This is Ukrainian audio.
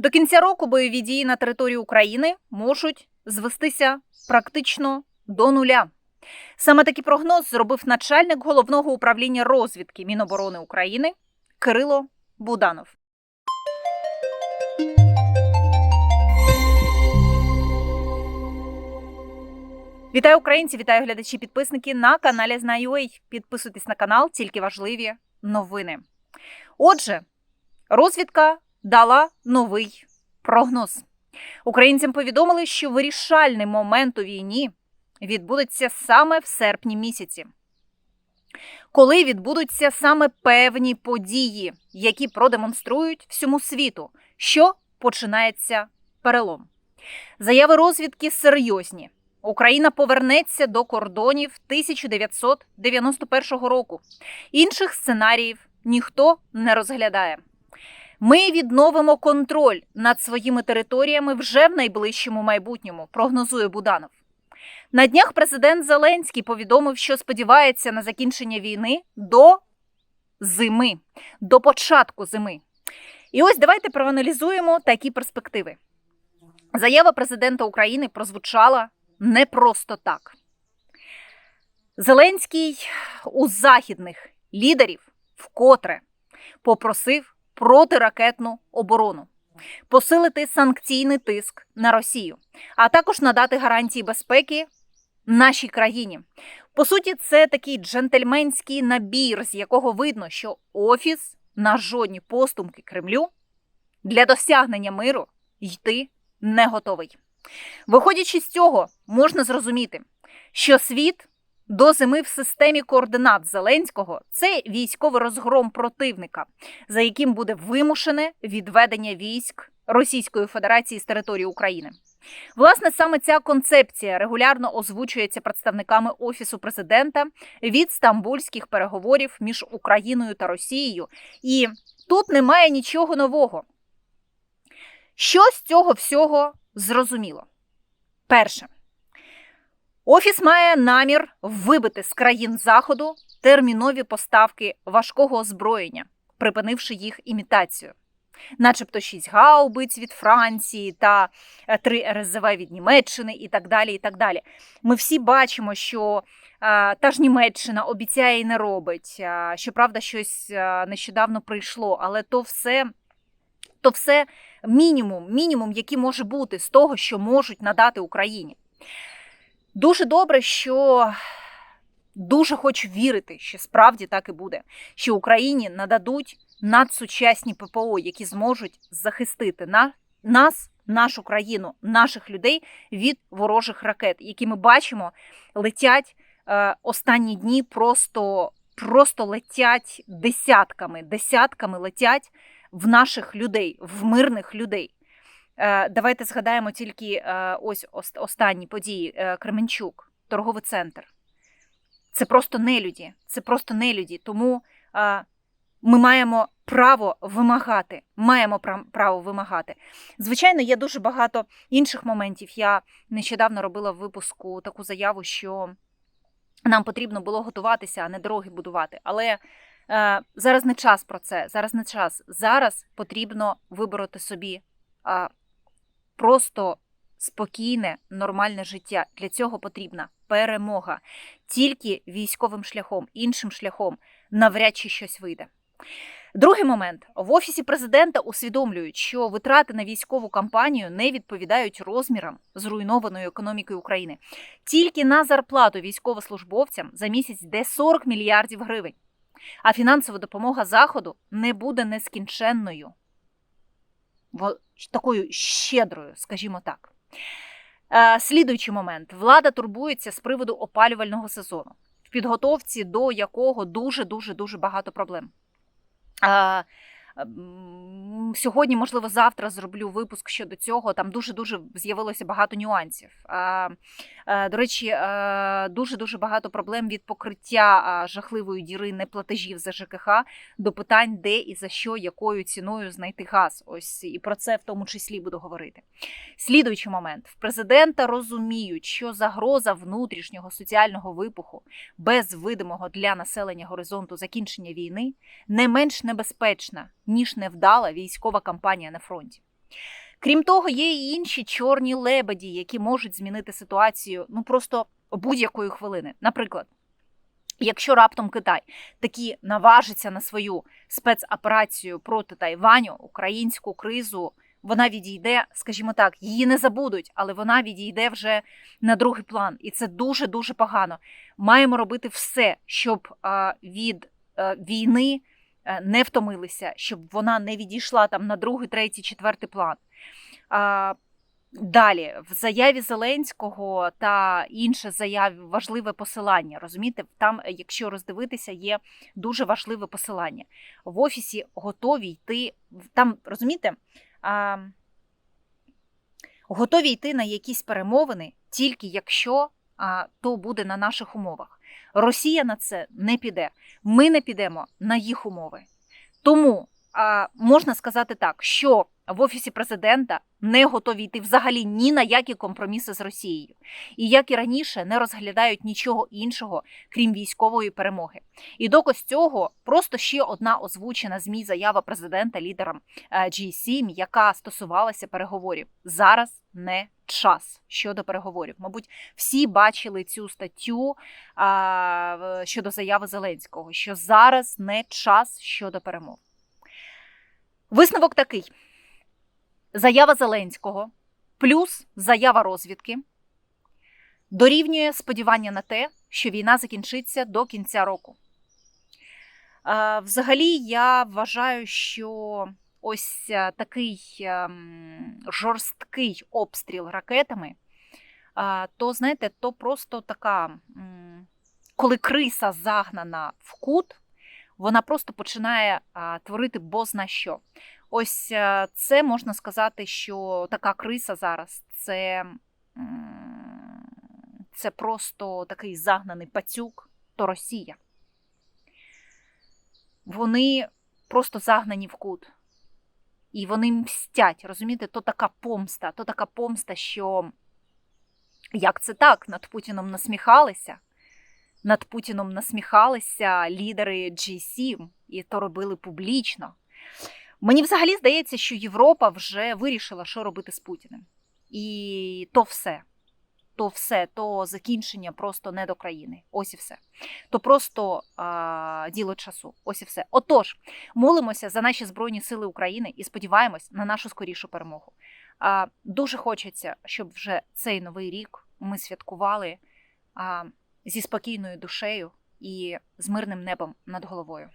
До кінця року бойові дії на території України можуть звестися практично до нуля. Саме такий прогноз зробив начальник головного управління розвідки Міноборони України Кирило Буданов. Вітаю українці, вітаю глядачі, підписники на каналі Знаю.ua. Підписуйтесь на канал, тільки важливі новини. Отже, розвідка дала новий прогноз. Українцям повідомили, що вирішальний момент у війні відбудеться саме в серпні місяці, коли відбудуться саме певні події, які продемонструють всьому світу, що починається перелом. Заяви розвідки серйозні. Україна повернеться до кордонів 1991 року. Інших сценаріїв ніхто не розглядає. Ми відновимо контроль над своїми територіями вже в найближчому майбутньому, прогнозує Буданов. На днях президент Зеленський повідомив, що сподівається на закінчення війни до зими, до початку зими. І ось давайте проаналізуємо такі перспективи. Заява президента України прозвучала не просто так. Зеленський у західних лідерів вкотре попросив протиракетну оборону, посилити санкційний тиск на Росію, а також надати гарантії безпеки нашій країні. По суті, це такий джентльменський набір, з якого видно, що офіс на жодні постумки Кремлю для досягнення миру йти не готовий. Виходячи з цього, можна зрозуміти, що світ до зими в системі координат Зеленського це військовий розгром противника, за яким буде вимушене відведення військ Російської Федерації з території України. Власне, саме ця концепція регулярно озвучується представниками офісу президента від стамбульських переговорів між Україною та Росією, і тут немає нічого нового. Що з цього всього зрозуміло? Перше, офіс має намір вибити з країн Заходу термінові поставки важкого озброєння, припинивши їх імітацію. Начебто 6 гаубиць від Франції та 3 РСЗВ від Німеччини, і так далі. і так далі. Ми всі бачимо, що а, та ж Німеччина обіцяє і не робить. А, щоправда, щось нещодавно прийшло, але то все, то все мінімум, мінімум, який може бути з того, що можуть надати Україні. Дуже добре, що дуже хочу вірити, що справді так і буде, що Україні нададуть надсучасні ППО, які зможуть захистити на нас, нашу країну, наших людей від ворожих ракет, які ми бачимо, летять е, останні дні, просто, просто летять десятками, десятками летять в наших людей, в мирних людей. Е, Давайте згадаємо тільки е, ось останні події. Е, Кременчук, торговий центр. Це просто нелюді. Це просто нелюді. Тому ми маємо право вимагати. Маємо право вимагати. Звичайно, є дуже багато інших моментів. Я нещодавно робила в випуску таку заяву, що нам потрібно було готуватися, а не дороги будувати. Але зараз не час про це. Зараз не час. Зараз потрібно вибороти собі просто спокійне, нормальне життя. Для цього потрібна перемога. Тільки військовим шляхом, іншим шляхом навряд чи щось вийде. Другий момент в офісі президента усвідомлюють, що витрати на військову кампанію не відповідають розмірам зруйнованої економіки України. Тільки на зарплату військовослужбовцям за місяць йде 40 мільярдів гривень, а фінансова допомога заходу не буде нескінченною, такою щедрою, скажімо так. Е, Слідуючий момент: влада турбується з приводу опалювального сезону, в підготовці до якого дуже дуже дуже багато проблем. М, Сьогодні, можливо, завтра зроблю випуск щодо цього. Там дуже дуже з'явилося багато нюансів. Е, До речі, дуже дуже багато проблем від покриття жахливої діри неплатежів за ЖКХ до питань, де і за що, якою ціною знайти газ. Ось і про це в тому числі буду говорити. Слідуючий момент: в президента розуміють, що загроза внутрішнього соціального вибуху без видимого для населення горизонту закінчення війни не менш небезпечна ніж невдала військова кампанія на фронті. Крім того, є і інші чорні лебеді, які можуть змінити ситуацію ну просто будь-якої хвилини. Наприклад, якщо раптом Китай таки наважиться на свою спецоперацію проти Тайваню, українську кризу. Вона відійде, скажімо так, її не забудуть, але вона відійде вже на другий план, і це дуже дуже погано. Маємо робити все, щоб від а, війни а, не втомилися, щоб вона не відійшла там на другий, третій, четвертий план. Далі в заяві Зеленського та інше заяві важливе посилання. Розумієте, там, якщо роздивитися, є дуже важливе посилання. В офісі готові йти там, розумієте, а, готові йти на якісь перемовини, тільки якщо а, то буде на наших умовах. Росія на це не піде. Ми не підемо на їх умови. Тому а, можна сказати так, що в офісі президента не готові йти взагалі ні на які компроміси з Росією, і як і раніше не розглядають нічого іншого, крім військової перемоги. І доказ цього просто ще одна озвучена змі заява президента лідерам е, G7, яка стосувалася переговорів. Зараз не час щодо переговорів. Мабуть, всі бачили цю статтю а, щодо заяви Зеленського, що зараз не час щодо перемов. Висновок такий: заява Зеленського плюс заява розвідки дорівнює сподівання на те, що війна закінчиться до кінця року. Взагалі, я вважаю, що ось е, такий ем, жорсткий обстріл ракетами, то знаєте, то просто така, коли криса загнана в кут, вона просто починає творити бозна що. Ось е, це можна сказати, що така криса зараз це, це просто такий загнаний пацюк, то Росія. Вони просто загнані в кут. І вони мстять, розумієте, то така помста, то така помста, що як це так? Над Путіном насміхалися. Над Путіном насміхалися лідери G7 і то робили публічно. Мені взагалі здається, що Європа вже вирішила, що робити з Путіним. І то все. То все, то закінчення просто не до країни. Ось і все. То просто а, діло часу. Ось і все. Отож, молимося за наші Збройні Сили України і сподіваємось на нашу скорішу перемогу. А, дуже хочеться, щоб вже цей новий рік ми святкували а, зі спокійною душею і з мирним небом над головою.